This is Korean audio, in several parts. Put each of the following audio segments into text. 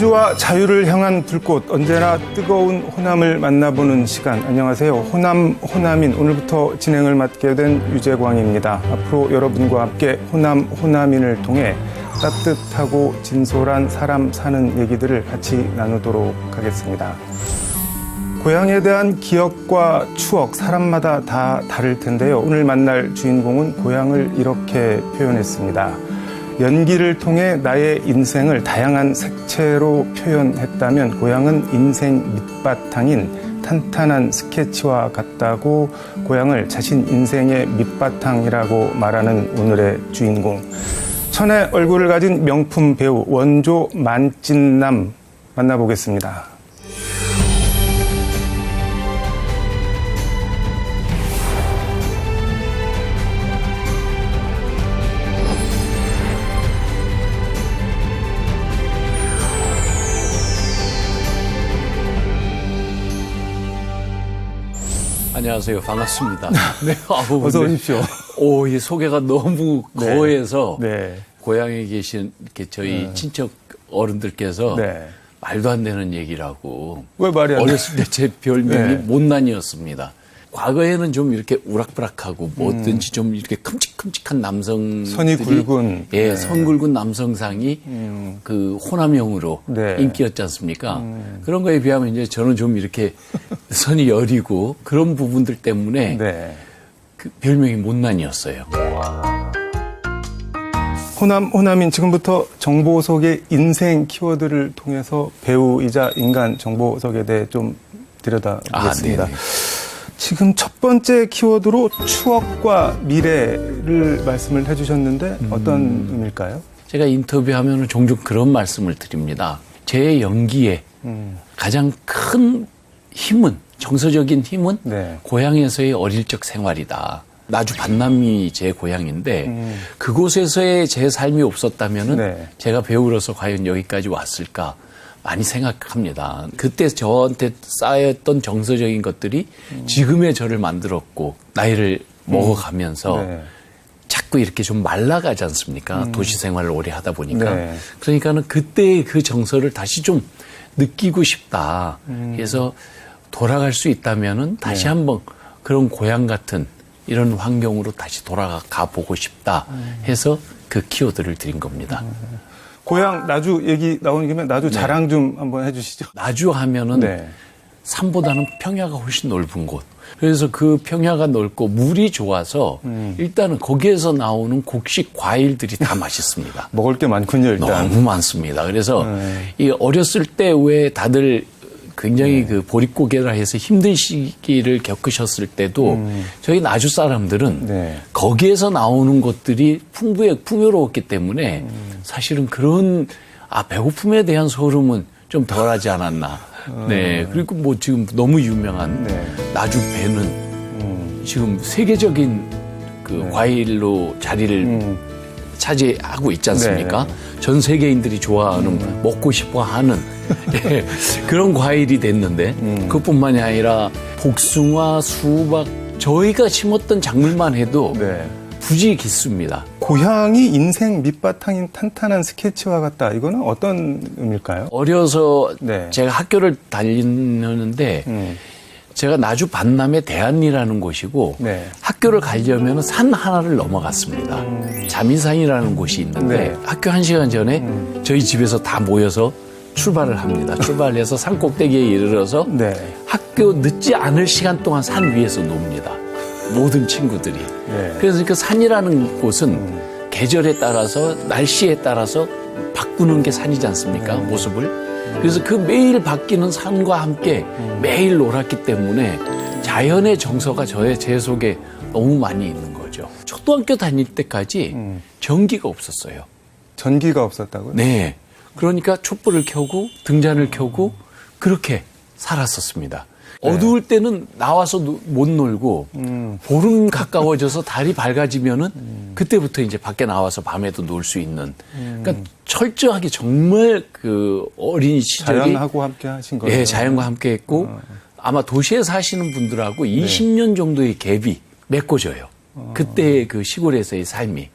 민주와 자유를 향한 불꽃 언제나 뜨거운 호남을 만나보는 시간. 안녕하세요. 호남 호남인. 오늘부터 진행을 맡게 된 유재광입니다. 앞으로 여러분과 함께 호남 호남인을 통해 따뜻하고 진솔한 사람 사는 얘기들을 같이 나누도록 하겠습니다. 고향에 대한 기억과 추억 사람마다 다 다를 텐데요. 오늘 만날 주인공은 고향을 이렇게 표현했습니다 연기를 통해 나의 인생을 다양한 색채로 표현했다면 고향은 인생 밑바탕인 탄탄한 스케치와 같다고 고향을 자신 인생의 밑바탕이라고 말하는 오늘의 주인공. 천의 얼굴을 가진 명품 배우 원조 만찢남 만나보겠습니다. 안녕하세요. 반갑습니다. 네, 아우, 어서 오십시오. 오, 이 소개가 너무 네. 거해서 네. 고향에 계신 이렇게 저희 친척 어른들께서 네. 말도 안 되는 얘기라고 왜 말이 안 돼? 어렸을 때 제 별명이 네. 못난이었습니다. 과거에는 좀 이렇게 우락부락하고 뭐든지 좀 이렇게 큼직큼직한 남성 음. 선이 굵은. 예, 네. 선 굵은 남성상이 그 호남형으로 네. 인기였지 않습니까? 그런 거에 비하면 이제 저는 좀 이렇게 선이 여리고 그런 부분들 때문에 네. 그 별명이 못난이었어요. 호남, 호남인 지금부터 정보 속의 인생 키워드를 통해서 배우이자 인간 정보석에 대해 좀 들여다보겠습니다. 아, 네네. 지금 첫 번째 키워드로 추억과 미래를 말씀을 해주셨는데 어떤 의미일까요? 제가 인터뷰하면 종종 그런 말씀을 드립니다. 제 연기에 음. 가장 큰 힘은 정서적인 힘은 네. 고향에서의 어릴 적 생활이다. 나주 반남이 제 고향인데 그곳에서의 제 삶이 없었다면은 음. 네. 제가 배우로서 과연 여기까지 왔을까 많이 생각합니다. 그때 저한테 쌓였던 정서적인 것들이 음. 지금의 저를 만들었고 나이를 먹어가면서 네. 자꾸 이렇게 좀 말라가지 않습니까? 도시 생활을 오래 하다 보니까. 네. 그러니까는 그때의 그 정서를 다시 좀 느끼고 싶다. 그래서 돌아갈 수 있다면은 다시 한번 그런 고향 같은 이런 환경으로 다시 돌아가 보고 싶다 해서 그 키워드를 드린 겁니다. 고향 나주 얘기 나오는 김에 나주 자랑 좀 한번 해주시죠. 나주 하면은 네. 산보다는 평야가 훨씬 넓은 곳. 그래서 그 평야가 넓고 물이 좋아서 음. 일단은 거기에서 나오는 곡식 과일들이 다 맛있습니다. 먹을 게 많군요, 일단. 너무 많습니다. 그래서 네. 이 어렸을 때 왜 다들 굉장히 그 보릿고개라 해서 힘든 시기를 겪으셨을 때도 저희 나주 사람들은 음. 네. 거기에서 나오는 것들이 풍부해 풍요로웠기 때문에 음. 사실은 그런 아 배고픔에 대한 소름은 좀 덜하지 않았나. 네 그리고 뭐 지금 너무 유명한 어. 네. 음. 나주 배는 지금 세계적인 그 과일로 자리를 음. 차지하고 있지 않습니까? 전 세계인들이 좋아하는 먹고 싶어 하는 예, 그런 과일이 됐는데 그뿐만이 아니라 복숭아, 수박 저희가 심었던 작물만 해도 네. 부지 기수입니다. 고향이 인생 밑바탕인 탄탄한 스케치와 같다. 이거는 어떤 의미일까요? 어려서 네. 제가 학교를 다니는데 음. 제가 나주 반남의 대안리라는 곳이고 네. 학교를 가려면 산 하나를 넘어갔습니다. 자민산이라는 곳이 있는데 네. 학교 한 시간 전에 저희 집에서 다 모여서 출발을 합니다. 출발해서 산 꼭대기에 이르러서 네. 학교 늦지 않을 시간 동안 산 위에서 놉니다. 모든 친구들이. 네. 그래서 그 산이라는 곳은 계절에 따라서 날씨에 따라서 바꾸는 게 산이지 않습니까? 모습을. 그래서 그 매일 바뀌는 산과 함께 매일 놀았기 때문에 자연의 정서가 저의 제 속에 너무 많이 있는 거죠. 초등학교 다닐 때까지 전기가 없었어요. 전기가 없었다고요? 네. 그러니까 촛불을 켜고 등잔을 켜고 그렇게 살았었습니다. 어두울 때는 나와서 노- 못 놀고 보름 가까워져서 달이 밝아지면은 그때부터 이제 밖에 나와서 밤에도 놀 수 있는 그러니까 철저하게 정말 그 어린 시절이 자연하고 함께 하신 거예요? 예, 자연과 함께 했고 아마 도시에 사시는 분들하고 20년 정도의 갭이 메꿔져요. 그때 그 시골에서의 삶이.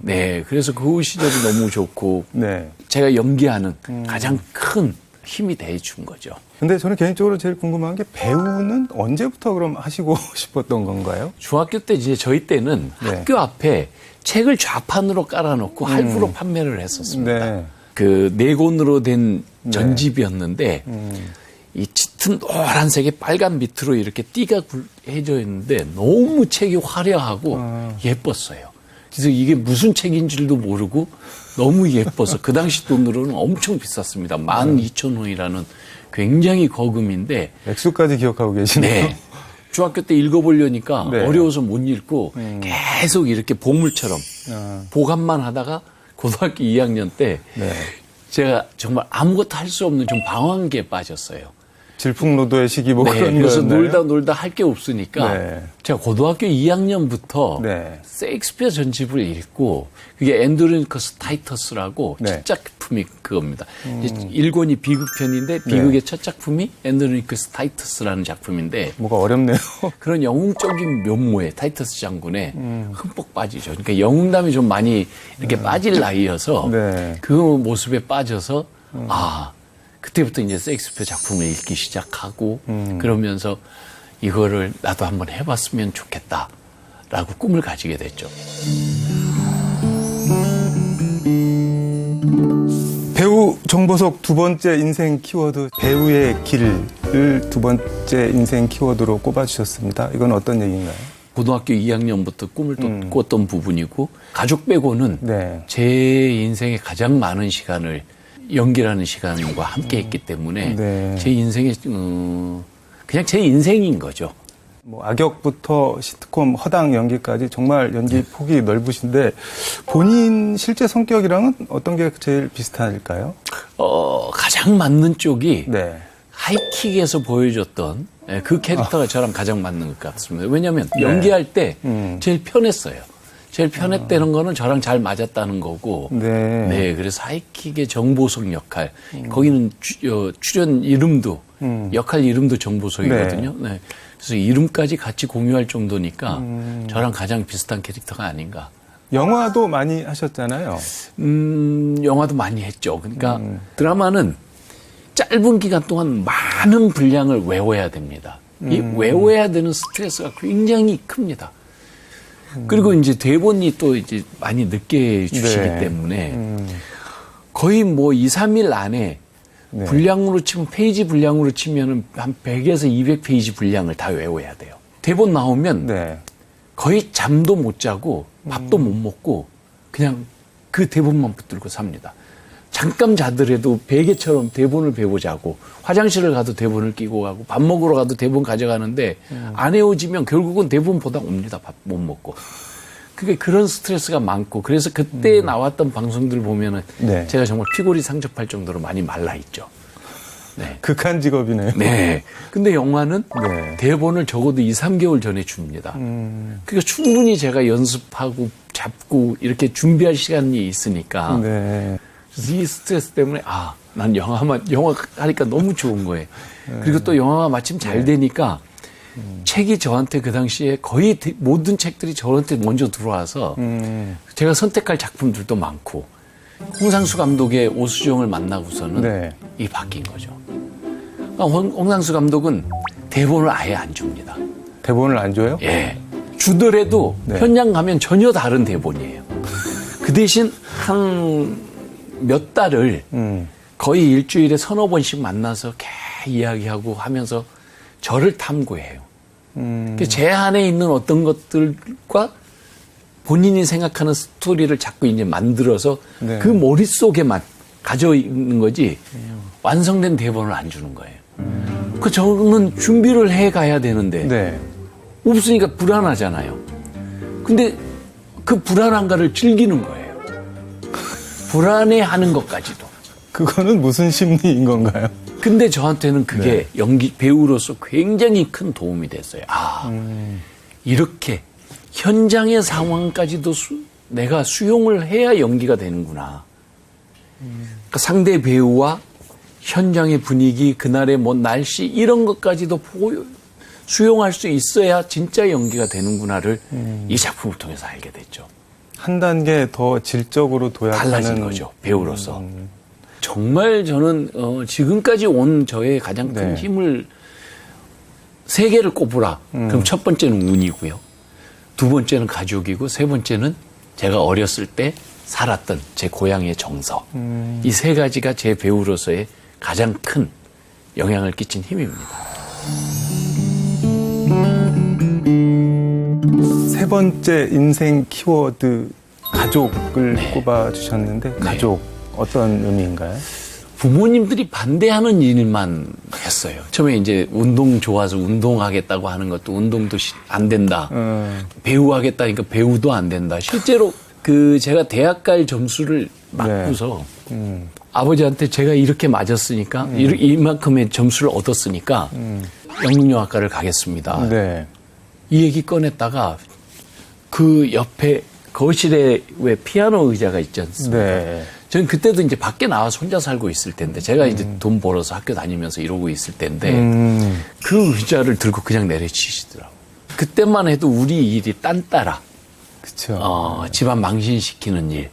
네, 그래서 그 시절이 너무 좋고 네. 제가 연기하는 가장 큰 힘이 돼준 거죠. 근데 저는 개인적으로 제일 궁금한 게 배우는 언제부터 그럼 하시고 싶었던 건가요? 중학교 때 이제 저희 때는 네. 학교 앞에 책을 좌판으로 깔아놓고 할부로 판매를 했었습니다. 네. 그네 권으로 된 전집이었는데 음. 이 짙은 노란색에 빨간 밑으로 이렇게 띠가 굴- 해져 있는데 너무 책이 화려하고 아. 예뻤어요. 그래서 이게 무슨 책인 줄도 모르고 너무 예뻐서 그 당시 돈으로는 엄청 비쌌습니다. 네. 12,000원이라는 굉장히 거금인데 액수까지 기억하고 계시네요. 네. 중학교 때 읽어보려니까 네. 어려워서 못 읽고 계속 이렇게 보물처럼 아. 보관만 하다가 고등학교 2학년 때 네. 제가 정말 아무것도 할 수 없는 좀 방황기에 빠졌어요. 질풍노도의 시기 뭐 네, 그런 그래서 거였나요? 놀다 놀다 할 게 없으니까 네. 제가 고등학교 2학년부터 네. 세익스피어 전집을 읽고 그게 앤드로니커스 타이터스라고 네. 음. 첫 작품이 그겁니다. 이제 1권이 비극편인데 비극의 첫 작품이 앤드로니커스 타이터스라는 작품인데 뭐가 어렵네요. 그런 영웅적인 면모에 타이터스 장군에 음. 흠뻑 빠지죠. 그러니까 영웅담이 좀 많이 이렇게 빠질 나이여서 네. 그 모습에 빠져서 아 그때부터 이제 셰익스피어 작품을 읽기 시작하고 음. 그러면서 이거를 나도 한번 해봤으면 좋겠다라고 꿈을 가지게 됐죠. 배우 정보석 두 번째 인생 키워드 배우의 길을 두 번째 인생 키워드로 꼽아주셨습니다. 이건 어떤 얘기인가요? 고등학교 2학년부터 꿈을 또 꿨던 부분이고 가족 빼고는 음. 네. 제 인생에 가장 많은 시간을 연기라는 시간과 함께 했기 때문에 네. 제 인생에 어, 그냥 제 인생인 거죠. 뭐 악역부터 시트콤 허당 연기까지 정말 연기 폭이 넓으신데 본인 실제 성격이랑은 어떤 게 제일 비슷할까요? 어, 가장 맞는 쪽이 네. 하이킥에서 보여줬던 예, 그 캐릭터가 저랑 가장 맞는 것 같습니다. 왜냐하면 연기할 때 음. 제일 편했어요. 제일 편했다는 거는 저랑 잘 맞았다는 거고. 네. 네, 그래서 하이킥의 정보석 역할. 거기는 주- 어, 출연 이름도 음. 역할 이름도 정보석이거든요. 네. 그래서 이름까지 같이 공유할 정도니까 음. 저랑 가장 비슷한 캐릭터가 아닌가. 영화도 많이 하셨잖아요. 음, 영화도 많이 했죠. 그러니까 음. 드라마는 짧은 기간 동안 많은 분량을 외워야 됩니다. 이 음. 외워야 되는 스트레스가 굉장히 큽니다. 그리고 이제 대본이 또 이제 많이 늦게 주시기 네. 때문에 음. 거의 뭐 2, 3일 안에 네. 분량으로 치면 페이지 분량으로 치면은 한 100에서 200페이지 분량을 다 외워야 돼요. 대본 나오면 네. 거의 잠도 못 자고 밥도 음. 못 먹고 그냥 그 대본만 붙들고 삽니다. 잠깐 자더라도 베개처럼 대본을 배우자고 화장실을 가도 대본을 끼고 가고 밥 먹으러 가도 대본 가져가는데 음. 안 헤어지면 결국은 대본 보다 옵니다. 밥 못 먹고. 그게 그런 스트레스가 많고 그래서 그때 나왔던 방송들 보면은 음. 네. 제가 정말 피골이 상접할 정도로 많이 말라 있죠. 네. 극한 직업이네요. 네. 근데 영화는 네. 대본을 적어도 2, 3개월 전에 줍니다. 음. 그러니까 충분히 제가 연습하고 잡고 이렇게 준비할 시간이 있으니까 네. 이 스트레스 때문에 아, 난 영화만 영화 하니까 너무 좋은 거예요. 그리고 또 영화가 마침 잘 되니까 책이 저한테 그 당시에 거의 대- 모든 책들이 저한테 먼저 들어와서 음. 제가 선택할 작품들도 많고 홍상수 감독의 오수정을 만나고서는 네. 이 바뀐 거죠. 그러니까 홍, 홍상수 감독은 대본을 아예 안 줍니다. 대본을 안 줘요? 예. 주더라도 네. 현장 가면 전혀 다른 대본이에요. 그 대신 한 몇 달을 음. 거의 일주일에 서너 번씩 만나서 개 이야기하고 하면서 저를 탐구해요. 음. 그제 안에 있는 어떤 것들과 본인이 생각하는 스토리를 자꾸 이제 만들어서 네. 그 머릿속에만 가져 있는 거지 완성된 대본을 안 주는 거예요. 그 저는 준비를 해 가야 되는데 네. 없으니까 불안하잖아요. 근데 그 불안한가를 즐기는 거예요. 불안해 하는 것까지도. 그거는 무슨 심리인 건가요? 근데 저한테는 그게 네. 연기 배우로서 굉장히 큰 도움이 됐어요. 아, 음. 이렇게 현장의 상황까지도 수- 내가 수용을 해야 연기가 되는구나. 그러니까 상대 배우와 현장의 분위기, 그날의 뭐 날씨 이런 것까지도 보여, 수용할 수 있어야 진짜 연기가 되는구나를 음. 이 작품을 통해서 알게 됐죠. 한 단계 더 질적으로 도약하는 달라진 거죠 배우로서. 정말 저는 어, 지금까지 온 저의 가장 큰 네. 힘을 세 개를 꼽으라. 그럼 첫 번째는 운이고요. 두 번째는 가족이고 세 번째는 제가 어렸을 때 살았던 제 고향의 정서. 이세 가지가 제 배우로서의 가장 큰 영향을 끼친 힘입니다. 세 번째 인생 키워드 가족을 네. 꼽아 주셨는데 가족 어떤 의미인가요? 부모님들이 반대하는 일만 했어요. 처음에 이제 운동 좋아서 운동하겠다고 하는 것도 운동도 시- 안 된다. 음, 배우 하겠다니까 배우도 안 된다. 실제로 그 제가 대학 갈 점수를 맞고서 음, 아버지한테 제가 이렇게 맞았으니까 이- 이만큼의 점수를 얻었으니까 영문영학과를 가겠습니다. 네. 이 얘기 꺼냈다가 그 옆에 거실에 왜 피아노 의자가 있지 않습니까? 네. 저는 그때도 이제 밖에 나와서 혼자 살고 있을 텐데 제가 이제 돈 벌어서 학교 다니면서 이러고 있을 텐데 음, 그 의자를 들고 그냥 내려치시더라고. 그때만 해도 우리 일이 딴따라 그쵸. 어, 집안 망신시키는 일.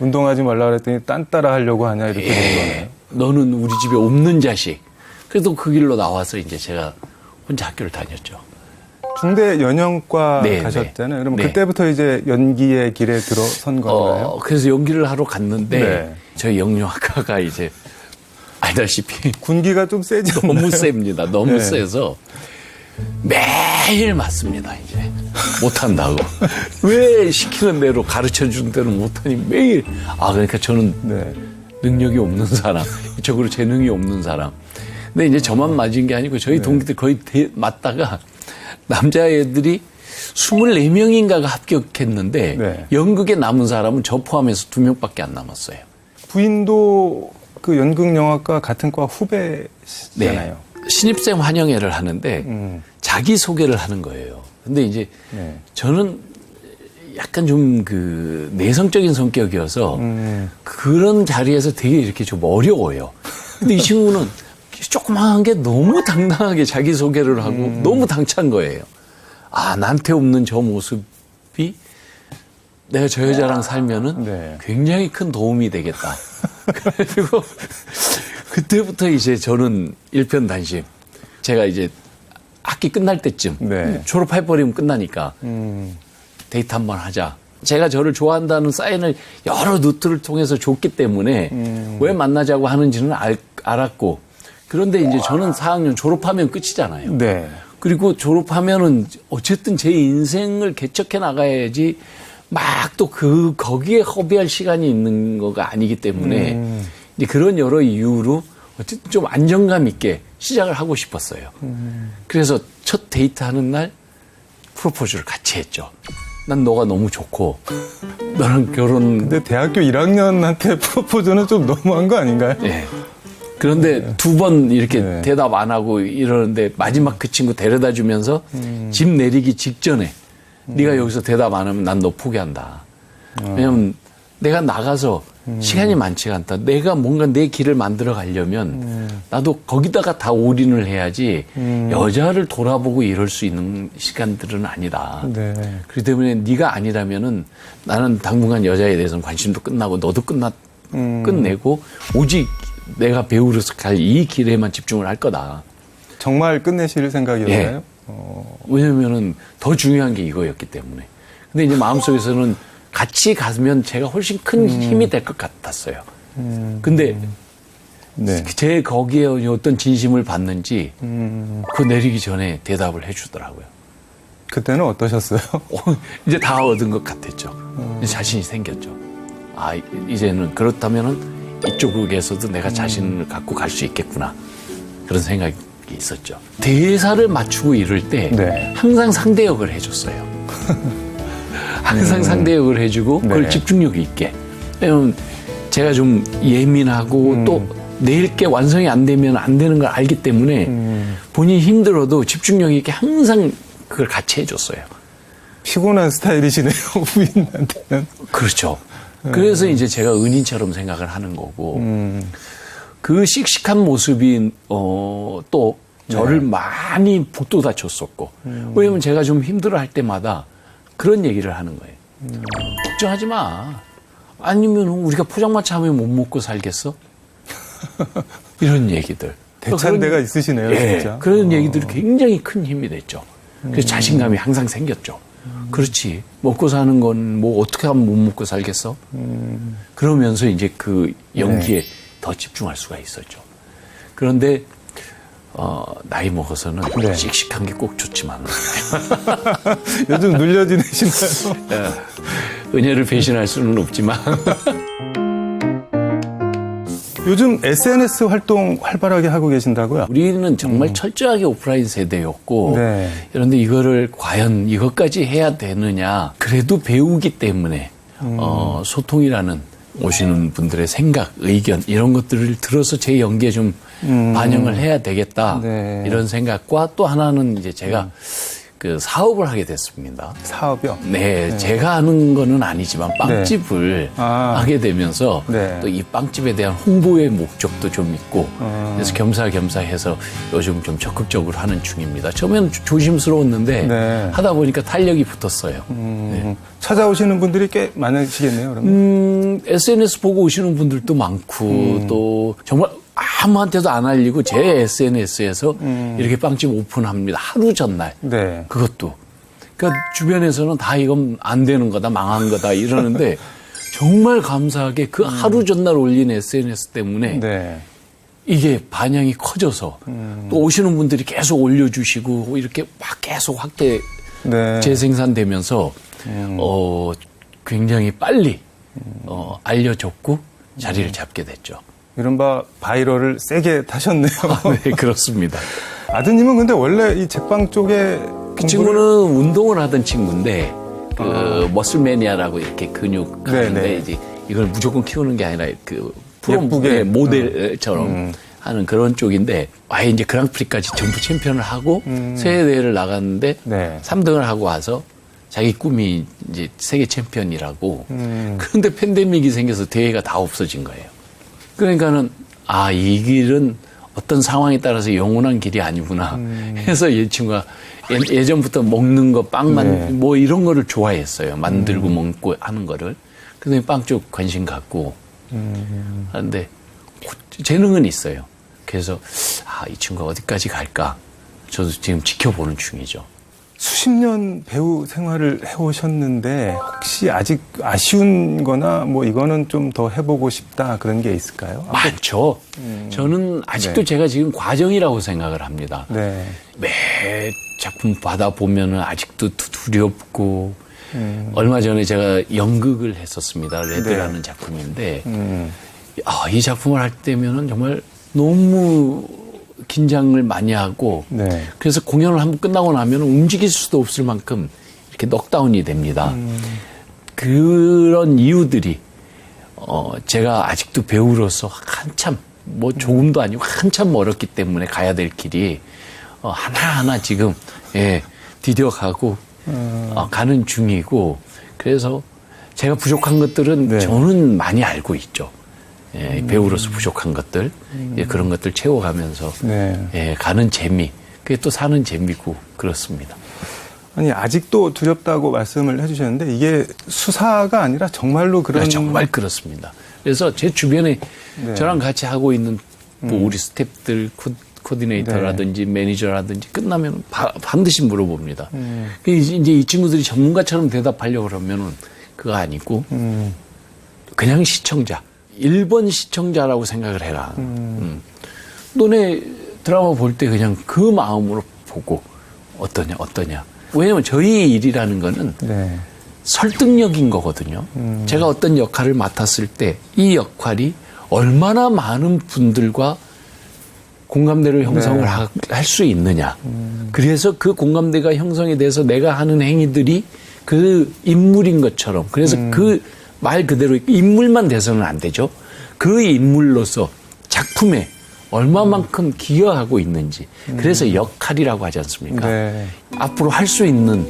운동하지 말라 그랬더니 딴 따라 하려고 하냐 이렇게. 예, 너는 우리 집에 없는 자식. 그래도 그 길로 나와서 이제 제가 혼자 학교를 다녔죠. 중대 연영과 네, 가셨잖아요. 네. 그럼 네. 그때부터 이제 연기의 길에 들어선 건가요? 어, 그래서 연기를 하러 갔는데 네. 저희 영유학과가 이제 알다시피 군기가 좀 세지? 너무 셉니다. 너무 네. 세서 매일 맞습니다. 이제 못한다고 왜 시키는 대로 가르쳐 준 대로 못하니 매일 아 그러니까 저는 네. 능력이 없는 사람, 적으로 재능이 없는 사람. 근데 이제 저만 맞은 게 아니고 네. 저희 동기들 거의 대- 맞다가 남자애들이 24명인가가 합격했는데 네. 연극에 남은 사람은 저 포함해서 두 명밖에 안 남았어요. 부인도 그 연극 영화과 같은 과 후배시잖아요. 신입생 환영회를 하는데 음. 자기 소개를 하는 거예요. 근데 이제 네. 저는 약간 좀 그 내성적인 성격이어서 음. 그런 자리에서 되게 이렇게 좀 어려워요. 근데 이 친구는 조그마한 게 너무 당당하게 자기 소개를 하고 음. 너무 당찬 거예요. 아, 나한테 없는 저 모습이 내가 저 여자랑 살면은 네. 굉장히 큰 도움이 되겠다. 그리고 그때부터 이제 저는 일편단심. 제가 이제 학기 끝날 때쯤 네. 졸업해버리면 끝나니까 음. 데이트 한번 하자. 제가 저를 좋아한다는 사인을 여러 루트를 통해서 줬기 때문에 음. 왜 만나자고 하는지는 알, 알았고 그런데 이제 저는 4학년 졸업하면 끝이잖아요. 네. 그리고 졸업하면은 어쨌든 제 인생을 개척해 나가야지 막 또 그 거기에 허비할 시간이 있는 거가 아니기 때문에 음. 이제 그런 여러 이유로 어쨌든 좀 안정감 있게 시작을 하고 싶었어요. 그래서 첫 데이트 하는 날 프로포즈를 같이 했죠. 난 너가 너무 좋고 너랑 결혼 근데 대학교 1학년한테 프로포즈는 좀 너무한 거 아닌가요? 예. 그런데 두번 이렇게 네. 대답 안 하고 이러는데 마지막 그 친구 데려다 주면서 음. 집 내리기 직전에 네가 여기서 대답 안 하면 난 너 포기한다. 어. 왜냐면 내가 나가서 음. 시간이 많지가 않다. 내가 뭔가 내 길을 만들어 가려면 음. 나도 거기다가 다 올인을 해야지 여자를 돌아보고 이럴 수 있는 시간들은 아니다. 네. 그렇기 때문에 네가 아니라면은 나는 당분간 여자에 대해서는 관심도 끝나고 너도 끝나 음. 끝내고 오직 내가 배우로서 갈 이 길에만 집중을 할 거다. 정말 끝내실 생각이었나요? 예. 어, 왜냐면은 더 중요한 게 이거였기 때문에. 근데 이제 마음속에서는 같이 가면 제가 훨씬 큰 음. 힘이 될 것 같았어요. 근데 네. 제 거기에 어떤 진심을 받는지 음, 그 내리기 전에 대답을 해주더라고요. 그때는 어떠셨어요? 어, 이제 다 얻은 것 같았죠. 이제 자신이 생겼죠. 아, 이- 이제는 그렇다면은 이쪽에서도 내가 자신을 갖고 갈 수 있겠구나. 그런 생각이 있었죠. 대사를 맞추고 이럴 때 네. 항상 상대 역을 해줬어요. 항상 상대 역을 해주고 그걸 네. 집중력 있게. 왜냐면 제가 좀 예민하고 또 내일 게 완성이 안 되면 안 되는 걸 알기 때문에 본인이 힘들어도 집중력 있게 항상 그걸 같이 해줬어요. 피곤한 스타일이시네요, 부인한테는. 그렇죠. 그래서 이제 제가 은인처럼 생각을 하는 거고 음, 그 씩씩한 모습이 어, 또 저를 많이 북돋아 줬었고 왜냐면 제가 좀 힘들어 할 때마다 그런 얘기를 하는 거예요. 걱정하지 마. 아니면 우리가 포장마차 하면 못 먹고 살겠어? 이런 얘기들. 대찬대가 있으시네요, 예, 진짜. 그런 얘기들이 굉장히 큰 힘이 됐죠. 그래서 자신감이 항상 생겼죠. 그렇지. 먹고 사는 건 뭐 어떻게 하면 못 먹고 살겠어? 그러면서 이제 그 연기에 네. 더 집중할 수가 있었죠. 그런데 어, 나이 먹어서는 네. 씩씩한 게 꼭 좋지만 요즘 눌려 지내시나요? 은혜를 배신할 수는 없지만 요즘 SNS 활동 활발하게 하고 계신다고요? 우리는 정말 철저하게 오프라인 세대였고 음. 네. 그런데 이거를 과연 이것까지 해야 되느냐 그래도 배우기 때문에 음. 어, 소통이라는 오시는 분들의 생각, 의견 이런 것들을 들어서 제 연기에 좀 반영을 해야 되겠다 음. 네. 이런 생각과 또 하나는 이제 제가 그 사업을 하게 됐습니다. 사업이요? 네, 제가 하는 거는 아니지만 빵집을 아. 하게 되면서 네. 또 이 빵집에 대한 홍보의 목적도 좀 있고 아. 그래서 겸사겸사 해서 요즘 좀 적극적으로 하는 중입니다. 처음에는 조- 조심스러웠는데 네. 하다 보니까 탄력이 붙었어요. 음, 찾아오시는 분들이 꽤 많으시겠네요, 그러면. 음, SNS 보고 오시는 분들도 많고 음. 또 정말 아무한테도 안 알리고 제 SNS에서 이렇게 빵집 오픈합니다. 하루 전날. 네. 그것도. 그러니까 주변에서는 다 이건 안 되는 거다, 망한 거다 이러는데 정말 감사하게 그 하루 전날 올린 SNS 때문에 네. 이게 반향이 커져서 또 오시는 분들이 계속 올려주시고 이렇게 막 계속 확대 네. 재생산되면서 어 굉장히 빨리 어 알려졌고 자리를 잡게 됐죠. 이른바 바이럴을 세게 타셨네요. 네 그렇습니다. 아드님은 근데 원래 이 제빵 쪽에 그 친구는 운동을 하던 친구인데 그 머슬 매니아라고 이렇게 근육 하는데 아. 네네. 이제 이걸 무조건 키우는 게 아니라 그 프로 예쁘게. 네, 모델처럼 하는 그런 쪽인데 아예 이제 그랑프리까지 전부 챔피언을 하고 세계 대회를 나갔는데 네. 3등을 하고 와서 자기 꿈이 이제 세계 챔피언이라고 음. 그런데 팬데믹이 생겨서 대회가 다 없어진 거예요. 그러니까는 아 이 길은 어떤 상황에 따라서 영원한 길이 아니구나 해서 이 친구가 예- 예전부터 먹는 거 빵만 네. 뭐 이런 거를 좋아했어요. 만들고 먹고 하는 거를. 그다음에 빵쪽 관심 갖고 하는데 재능은 있어요. 그래서 아 이 친구가 어디까지 갈까? 저도 지금 지켜보는 중이죠. 수십 년 배우 생활을 해오셨는데 혹시 아직 아쉬운 거나 뭐 이거는 좀 더 해보고 싶다 그런 게 있을까요? 많죠. 저는 아직도 네. 제가 지금 과정이라고 생각을 합니다. 네. 매 작품 받아 보면은 아직도 두- 두렵고 음. 얼마 전에 제가 연극을 했었습니다. 레드라는 네. 작품인데 음. 아, 이 작품을 할 때면은 정말 너무 긴장을 많이 하고 네. 그래서 공연을 한번 끝나고 나면 움직일 수도 없을 만큼 이렇게 넉다운이 됩니다. 음. 그런 이유들이 어 제가 아직도 배우로서 한참 뭐 조금도 아니고 한참 멀었기 때문에 가야 될 길이 어 하나하나 지금 예 디뎌 가고 어, 가는 중이고 그래서 제가 부족한 것들은 네. 저는 많이 알고 있죠. 예, 배우로서 부족한 것들 예, 그런 것들 채워가면서 네. 예, 가는 재미 그게 또 사는 재미고 그렇습니다. 아니 아직도 두렵다고 말씀을 해주셨는데 이게 수사가 아니라 정말로 그런 네, 정말 그렇습니다. 그래서 제 주변에 네. 저랑 같이 하고 있는 뭐 우리 스탭들 코, 코디네이터라든지 매니저라든지 끝나면 바- 반드시 물어봅니다. 음. 그 이제 이제 이 친구들이 전문가처럼 대답하려고 그러면은 그거 아니고 음. 그냥 시청자. 1번 시청자라고 생각을 해라. 음. 너네 드라마 볼 때 그냥 그 마음으로 보고 어떠냐, 어떠냐. 왜냐면 저희 일이라는 거는 네. 설득력인 거거든요. 제가 어떤 역할을 맡았을 때 이 역할이 얼마나 많은 분들과 공감대를 형성을 네. 할수 있느냐. 그래서 그 공감대가 형성이 돼서 내가 하는 행위들이 그 인물인 것처럼 그래서 그 말 그대로 인물만 돼서는 안 되죠. 그 인물로서 작품에 얼마만큼 기여하고 있는지. 그래서 역할이라고 하지 않습니까? 네. 앞으로 할 수 있는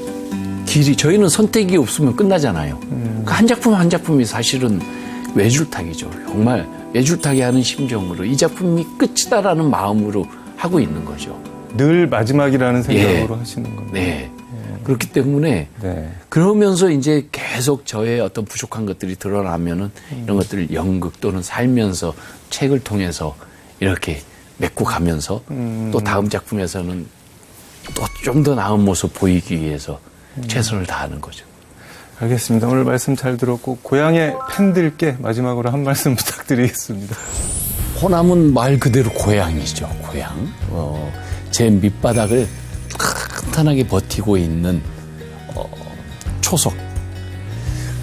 길이 저희는 선택이 없으면 끝나잖아요. 그한 작품 한 작품이 사실은 외줄타기죠. 정말 외줄타기 하는 심정으로 이 작품이 끝이다라는 마음으로 하고 있는 거죠. 늘 마지막이라는 생각으로 예. 하시는 겁니다. 네. 그렇기 때문에 네. 그러면서 이제 계속 저의 어떤 부족한 것들이 드러나면은 이런 것들을 연극 또는 살면서 책을 통해서 이렇게 메꿔 가면서 또 다음 작품에서는 또 좀 더 나은 모습 보이기 위해서 최선을 다하는 거죠. 알겠습니다. 오늘 말씀 잘 들었고 고향의 팬들께 마지막으로 한 말씀 부탁드리겠습니다. 호남은 말 그대로 고향이죠, 고향. 어, 제 밑바닥을 탄탄하게 버티고 있는 어, 초석.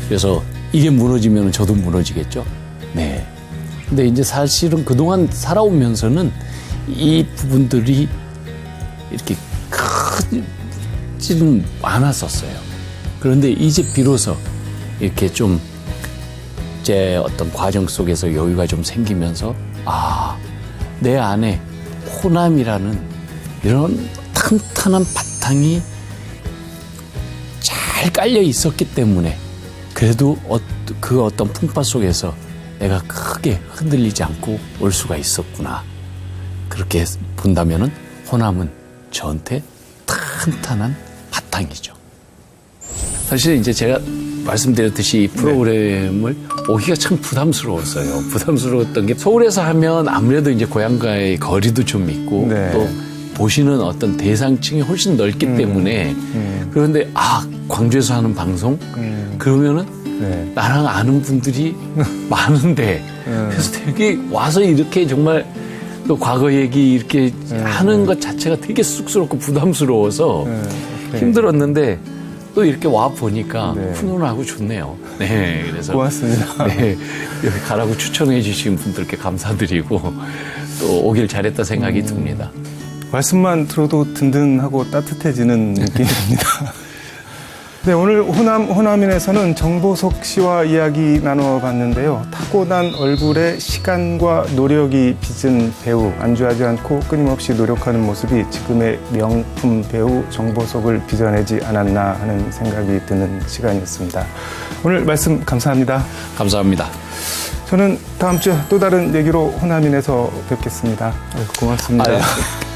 그래서 이게 무너지면 저도 무너지겠죠. 네. 근데 이제 사실은 그동안 살아오면서는 이 부분들이 이렇게 크지는 않았었어요. 그런데 이제 비로소 이렇게 좀 제 어떤 과정 속에서 여유가 좀 생기면서 아, 내 안에 호남이라는 이런 탄탄한 바탕이 잘 깔려 있었기 때문에 그래도 어, 그 어떤 풍파 속에서 내가 크게 흔들리지 않고 올 수가 있었구나. 그렇게 본다면은 호남은 저한테 탄탄한 바탕이죠. 사실 이제 제가 말씀드렸듯이 이 프로그램을 오기가 참 부담스러웠어요. 부담스러웠던 게 서울에서 하면 아무래도 이제 고향과의 거리도 좀 있고 네. 또 보시는 어떤 대상층이 훨씬 넓기 때문에 그런데 아 광주에서 하는 방송 그러면은 네. 나랑 아는 분들이 많은데 그래서 되게 와서 이렇게 정말 또 과거 얘기 이렇게 하는 것 자체가 되게 쑥스럽고 부담스러워서 네. 힘들었는데 또 이렇게 와 보니까 네. 훈훈하고 좋네요. 네, 그래서 고맙습니다. 네, 여기 가라고 추천해 주신 분들께 감사드리고 또 오길 잘했다 생각이 듭니다. 말씀만 들어도 든든하고 따뜻해지는 느낌입니다. 네, 오늘 호남, 호남인에서는 정보석 씨와 이야기 나눠봤는데요. 타고난 얼굴에 시간과 노력이 빚은 배우, 안주하지 않고 끊임없이 노력하는 모습이 지금의 명품 배우 정보석을 빚어내지 않았나 하는 생각이 드는 시간이었습니다. 오늘 말씀 감사합니다. 감사합니다. 저는 다음 주에 또 다른 얘기로 호남인에서 뵙겠습니다. 고맙습니다. 아유,